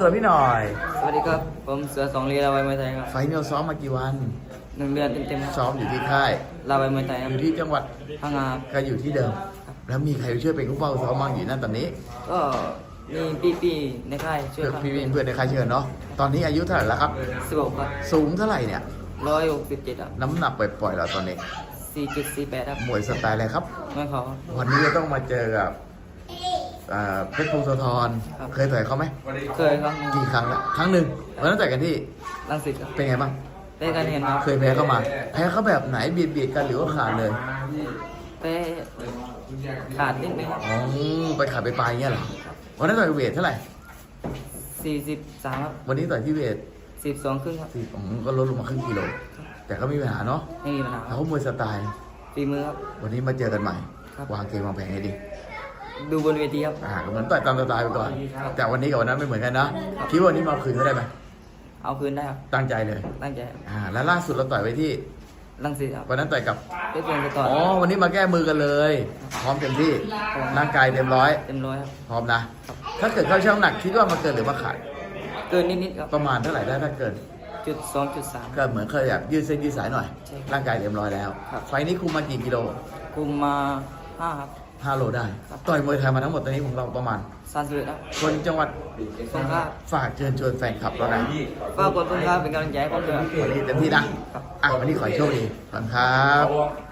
ตัวพี่หน่อย สวัสดีครับ ผมเสือสองลีลาวัยมวยไทยครับไฟล์นี้เราซ้อมมากี่วันหนึ่งเดือนเต็มๆครับซ้อมอยู่ที่ค่ายลาวัยมวยไทยคอรับยู่ที่จังหวัดพังงาครับก็อยู่ที่เดิม แล้วมีใครช่วยเป็นผู้เฝ้าซ้อมบ้างอยู่นั่นตอนนี้ก็มีพี่ๆในค่ายช่วยเพื่อครับพี่เพื่อนในค่ายเชิญเนาะตอนนี้อายุเท่าไหร่แล้วครับ สิบหกครับสูงเท่าไหร่เนี่ย ร้อยหกสิบเจ็ดครับน้ำหนักปล่อยๆเราตอนนี้สี่จุดสี่แปดครับมวยสไตล์อะไรครับ ไม่ขอครับวันนี้จะต้องมาเจอกับ อ่าเพชรพงศธรครับ เคยต่อยเขาไหมเคยครับกี่ครั้งแล้วครั้งหนึ่งวันนั้นต่อยกันที่ลังสิตครับเป็นไงบ้างได้การเห็นครับเคยแพ้เข้ามา แพ้เขาแบบไหนเบียดเบียดกันหรือว่าขาดเลยไปขาดนิดนึงอ๋อไปขาดไปปลายเงี้ยเหรอวันนั้นต่อยเวทเท่าไหร่สี่สิบสามครับวันนี้ต่อยที่เวทสิบสองครึ่งครับสี่ผมก็ลดลงมาครึ่งกิโล แต่ก็ไม่มีปัญหาเนาะไม่มีปัญหาคแล้รับวมวยสไตล์ ฝีมือครับ วันนี้มาเจอกันใหม่ ครับ วางเกมวางแผนให้ดี ดูบนเวทีครับ อ่าก็เหมือนต่อยตามสไตล์ไปก่อนครับแต่วันนี้กับวันนั้นไม่เหมือนกันนะคิดว่าวันนี้มาเอาคืนเขาได้ไหมเอาคืนได้ครับตั้งใจเลยตั้งใจครับอ่าแล้วล่าสุดเราต่อยไปที่ลังสิตครับวันนั้นต่อยกับเพชรพงศ์สกอร์อ๋อวันนี้มาแก้มือกันเลย พร้อมเต็มที่ร่างกายเต็มร้อยเต็มร้อยครับ พร้อมนะ ถ้าเกิดเข้าช่างน้ำหนักคิดว่ามาเกินหรือมาขาดเกินนิดๆครับประมาณเท่าไหร่ได้ถ้าเกิน จุดสองจุดสาม ก็เหมือนเคยอยากยืดเส้นยืดสายหน่อย ใช่ครับร่างกายเต็มร้อยแล้ว ครับ ไฟล์นี้คุมมากี่กิโล คุมมาห้าครับ 5 โลได้ ครับ ต่อยมวยไทยมาทั้งหมดตอนนี้ของเราประมาณสามสิบเอ็ดครับคนจังหวัดสงขลาฝากเชิญชวนแฟนคลับเราหน่อยฝากกดติดตามเป็นกำลังใจให้ผมด้วยครับวันนี้เต็มที่นะอะวันนี้ขอให้โชคดีขอบคุณครับ